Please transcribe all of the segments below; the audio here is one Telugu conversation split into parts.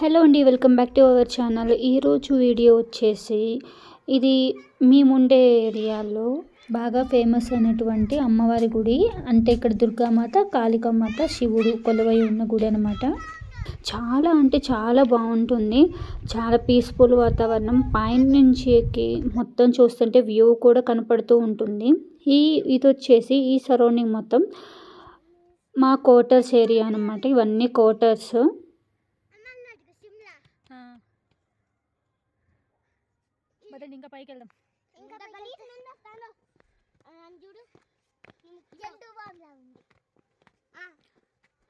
హలో అండి welcome back to our channel. ఈరోజు వీడియో వచ్చేసి ఇది మేముండే ఏరియాలో బాగా ఫేమస్ అయినటువంటి అమ్మవారి గుడి. అంటే ఇక్కడ దుర్గామాత కాళికామాత శివుడు కొలువై ఉన్న గుడి అనమాట చాలా అంటే చాలా బాగుంటుంది. చాలా పీస్ఫుల్ వాతావరణం. పైన నుంచి ఎక్కి మొత్తం చూస్తుంటే వ్యూ కూడా కనపడుతూ ఉంటుంది. ఈ ఇది వచ్చేసి ఈ సరౌండింగ్ మొత్తం మా క్వార్టర్స్ ఏరియా అనమాట ఇవన్నీ క్వార్టర్స్ పదండి ఇంకా పైకి వెళ్దాం. చూడు.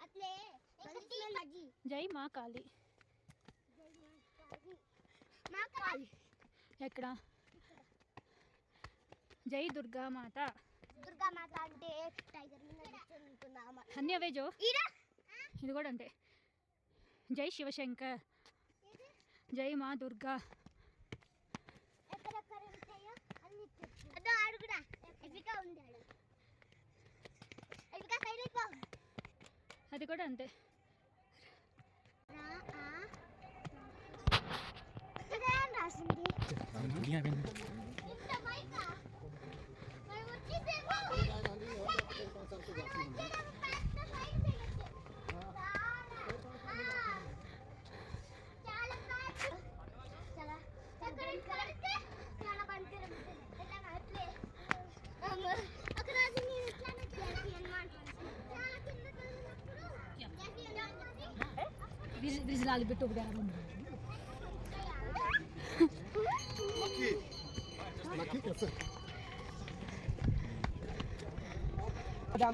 అట్లే. జై మా కాళీ. మా ఎక్కడ? జై దుర్గా మాత. దుర్గా మాత అంటే టైగర్. అన్నీ అవే జో. ఈడ? ఇది కూడా అంతే. జై శివశంకర్. జై మా దుర్గా. అదో కూడా ఎఫికా ఉంది ఆడు ఎఫికా సైలెంట్గా ఉంది. అది కూడా అంతే. రా, ఆ. ఇదేం రాసింది. ఇంత ब्रिज लाल बिट्टू वगैरह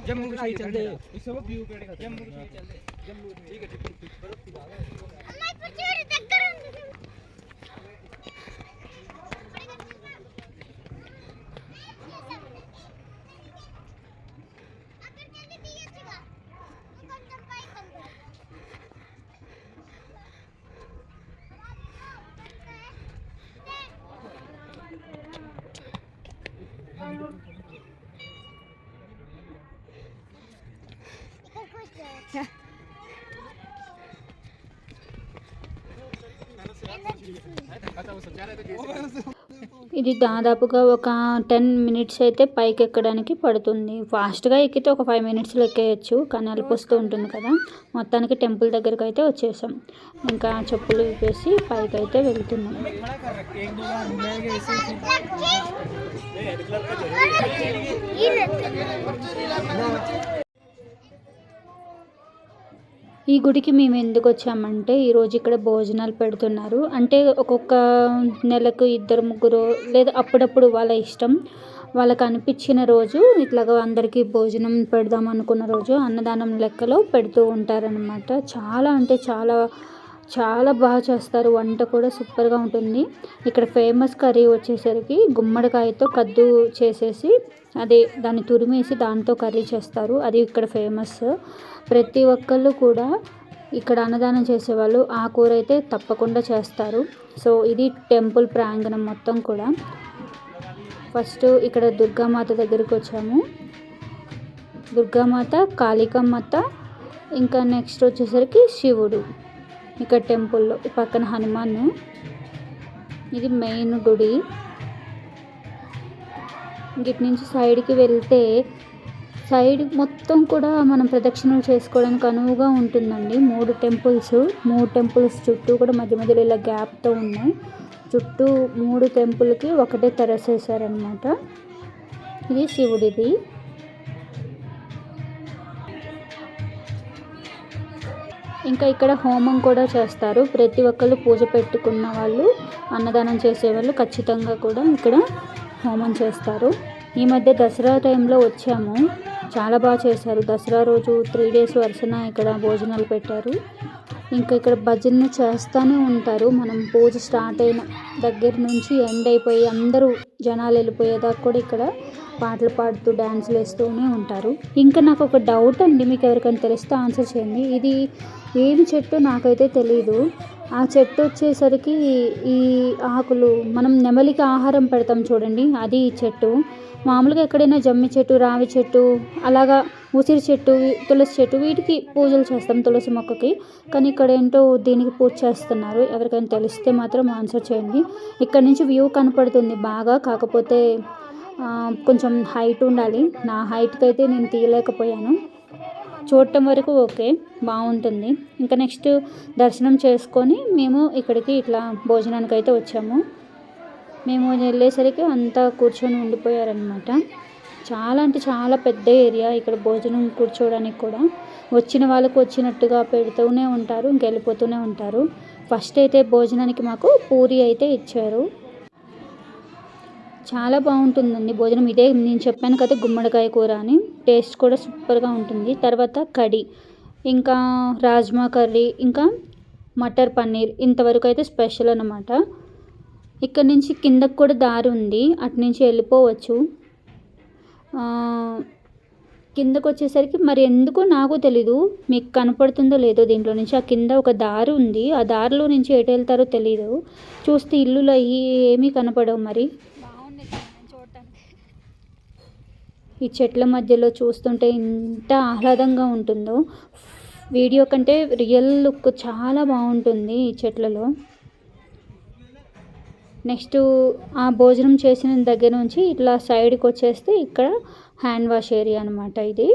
जम्मू कश्मीर चल रहे व्यू ठीक है। ఇది దాదాపుగా ఒక టెన్ మినిట్స్ అయితే పైకి ఎక్కడానికి పడుతుంది. ఫాస్ట్గా ఎక్కితే ఒక ఫైవ్ మినిట్స్లో ఎక్కేయచ్చు కానీ అలుపు వస్తూ ఉంటుంది కదా. మొత్తానికి టెంపుల్ దగ్గరకు అయితే వచ్చేసాం. ఇంకా చెప్పులు విప్పేసి పైకి అయితే వెళ్తున్నాం. ఈ గుడికి మేము ఎందుకు వచ్చామంటే ఈరోజు ఇక్కడ భోజనాలు పెడుతున్నారు. అంటే ఒక్కొక్క నెలకు ఇద్దరు ముగ్గురు లేదా అప్పుడప్పుడు వాళ్ళ ఇష్టం. వాళ్ళకి అనిపించిన రోజు ఇట్లాగా అందరికీ భోజనం పెడదాం అనుకున్న రోజు అన్నదానం లెక్కలో పెడుతూ ఉంటారనమాట చాలా అంటే చాలా చాలా బాగా చేస్తారు. వంట కూడా సూపర్గా ఉంటుంది. ఇక్కడ ఫేమస్ కర్రీ వచ్చేసరికి గుమ్మడికాయతో కద్దు చేసేసి అదే దాన్ని తురిమేసి దాంతో కర్రీ చేస్తారు. అది ఇక్కడ ఫేమస్. ప్రతి ఒక్కళ్ళు కూడా ఇక్కడ అన్నదానం చేసేవాళ్ళు. ఆ కూర అయితే తప్పకుండా చేస్తారు. సో ఇది టెంపుల్ ప్రాంగణం మొత్తం కూడా. ఫస్ట్ ఇక్కడ దుర్గామాత దగ్గరికి వచ్చాము. దుర్గామాత కాళికామాత ఇంకా నెక్స్ట్ వచ్చేసరికి శివుడు. ఇక్కడ టెంపుల్లో పక్కన హనుమాన్. ఇది మెయిన్ గుడి. ఇటు నుంచి సైడ్కి వెళ్తే సైడ్ మొత్తం కూడా మనం ప్రదక్షిణలు చేసుకోవడానికి అనువుగా ఉంటుందండి. మూడు టెంపుల్స్ మూడు టెంపుల్స్ చుట్టూ కూడా మధ్య మధ్యలో ఇలా గ్యాప్తో ఉన్నాయి. చుట్టూ మూడు టెంపుల్కి ఒకటే తెరసేసారనమాట ఇది శివుడిది. ఇంకా ఇక్కడ హోమం కూడా చేస్తారు. ప్రతి ఒక్కరు పూజ పెట్టుకున్న వాళ్ళు అన్నదానం చేసేవాళ్ళు ఖచ్చితంగా కూడా ఇక్కడ హోమం చేస్తారు. ఈ మధ్య దసరా టైంలో వచ్చాము. చాలా బాగా చేశారు. దసరా రోజు త్రీ డేస్ వరుసన ఇక్కడ భోజనాలు పెట్టారు. ఇంకా ఇక్కడ భజన చేస్తూనే ఉంటారు. మనం పూజ స్టార్ట్ అయిన దగ్గర నుంచి ఎండ్ అయిపోయి అందరూ జనాలు వెళ్ళిపోయేదాకా కూడా ఇక్కడ పాటలు పాడుతూ డ్యాన్సులు వేస్తూనే ఉంటారు. ఇంకా నాకు ఒక డౌట్ అండి మీకు ఎవరికైనా తెలిస్తే ఆన్సర్ చేయండి. ఇది ఏమి చెట్టు నాకైతే తెలియదు ఆ చెట్టు వచ్చేసరికి ఈ ఆకులు మనం నెమలికి ఆహారం పెడతాం చూడండి అది ఈ చెట్టు. మామూలుగా ఎక్కడైనా జమ్మి చెట్టు రావి చెట్టు అలాగా ఉసిరి చెట్టు తులసి చెట్టు వీటికి పూజలు చేస్తాం తులసి మొక్కకి. కానీ ఇక్కడ ఏంటో దీనికి పూజ చేస్తున్నారు. ఎవరికైనా తెలిస్తే మాత్రం ఆన్సర్ చేయండి. ఇక్కడ నుంచి వ్యూ కనపడుతుంది బాగా కాకపోతే కొంచెం హైట్ ఉండాలి. నా హైట్కి అయితే నేను తీయలేకపోయాను. చూడటం వరకు ఓకే బాగుంటుంది. ఇంకా నెక్స్ట్ దర్శనం చేసుకొని మేము ఇక్కడికి ఇట్లా భోజనానికి అయితే వచ్చాము. మేము వెళ్ళేసరికి అంతా కూర్చొని ఉండిపోయారనమాట చాలా అంటే చాలా పెద్ద ఏరియా ఇక్కడ భోజనం కూర్చోవడానికి కూడా. వచ్చిన వాళ్ళకు వచ్చినట్టుగా పెడుతూనే ఉంటారు ఇంకెళ్ళిపోతూనే ఉంటారు. ఫస్ట్ అయితే భోజనానికి మాకు పూరి అయితే ఇచ్చారు. చాలా బాగుంటుందండి భోజనం. ఇదే నేను చెప్పాను కదా గుమ్మడికాయ కూర అని. టేస్ట్ కూడా సూపర్గా ఉంటుంది. తర్వాత కడి ఇంకా రాజ్మా కర్రీ ఇంకా మటర్ పన్నీర్ ఇంతవరకు అయితే స్పెషల్ అన్నమాట. ఇక్కడ నుంచి కిందకు కూడా దారి ఉంది. అటు నుంచి వెళ్ళిపోవచ్చు. కిందకు వచ్చేసరికి మరి ఎందుకో నాకు తెలీదు. మీకు కనపడుతుందో లేదో దీంట్లో నుంచి. ఆ కింద ఒక దారి ఉంది. ఆ దారిలో నుంచి ఎటు వెళ్తారో తెలీదు. చూస్తే ఇల్లులు అవి ఏమీ కనపడవు మరి. ఈ చెట్ల మధ్యలో చూస్తుంటే ఎంత ఆహ్లాదంగా ఉంటుందో. వీడియో కంటే రియల్ లుక్ చాలా బాగుంటుంది ఈ చెట్లలో. నెక్స్ట్ ఆ భోజనం చేసిన దగ్గర నుంచి ఇట్లా సైడ్కి వచ్చేస్తే ఇక్కడ హ్యాండ్ వాష్ ఏరియా అనమాట ఇది.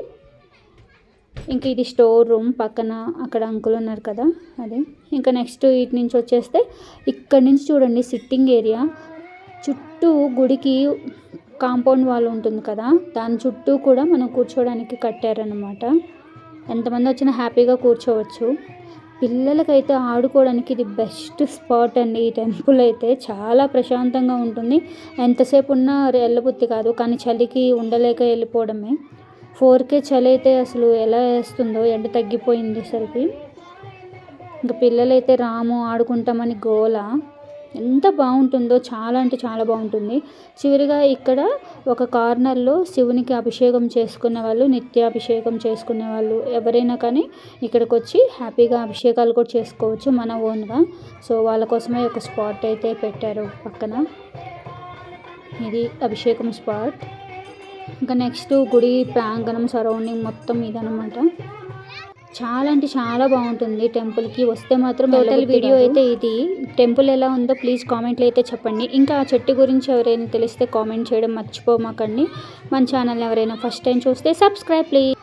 ఇంకా ఇది స్టోర్ రూమ్ పక్కన అక్కడ అంకుల్ ఉన్నారు కదా అదే. ఇంకా నెక్స్ట్ ఇటు నుంచి వచ్చేస్తే ఇక్కడ నుంచి చూడండి సిట్టింగ్ ఏరియా. చుట్టూ గుడికి కాంపౌండ్ వాల్ ఉంటుంది కదా దాని చుట్టూ కూడా మనం కూర్చోవడానికి కట్టారనమాట ఎంతమంది వచ్చినా హ్యాపీగా కూర్చోవచ్చు. పిల్లలకైతే ఆడుకోవడానికి ఇది బెస్ట్ స్పాట్ అండి. ఈ టెంపుల్ అయితే చాలా ప్రశాంతంగా ఉంటుంది. ఎంతసేపు ఉన్నా వెళ్ళబుద్ధి కాదు కానీ చలికి ఉండలేక వెళ్ళిపోవడమే. ఫోర్కే చలి అయితే అసలు ఎలా వేస్తుందో ఎండ తగ్గిపోయింది సరికి ఇంకా పిల్లలైతే రాము ఆడుకుంటామని గోల. ఎంత బాగుంటుందో చాలా అంటే చాలా బాగుంటుంది. చివరిగా ఇక్కడ ఒక కార్నర్లో శివునికి అభిషేకం చేసుకున్న వాళ్ళు నిత్యాభిషేకం చేసుకునే వాళ్ళు ఎవరైనా కానీ ఇక్కడికి వచ్చి హ్యాపీగా అభిషేకాలు కూడా చేసుకోవచ్చు మన ఓన్గా. సో వాళ్ళ కోసమే ఒక స్పాట్ అయితే పెట్టారు పక్కన. ఇది అభిషేకం స్పాట్. ఇంకా నెక్స్ట్ గుడి ప్రాంగణం సరౌండింగ్ మొత్తం ఇదనమాట చాలా అంటే చాలా బాగుంటుంది. టెంపుల్కి వస్తే మాత్రం టోటల్ వీడియో అయితే ఇది. టెంపుల్ ఎలా ఉందో ప్లీజ్ కామెంట్లు అయితే చెప్పండి. ఇంకా ఆ చెట్టు గురించి ఎవరైనా తెలిస్తే కామెంట్ చేయడం మర్చిపోమాకండి. మన ఛానల్ ఎవరైనా ఫస్ట్ టైం చూస్తే సబ్స్క్రైబ్ ప్లీజ్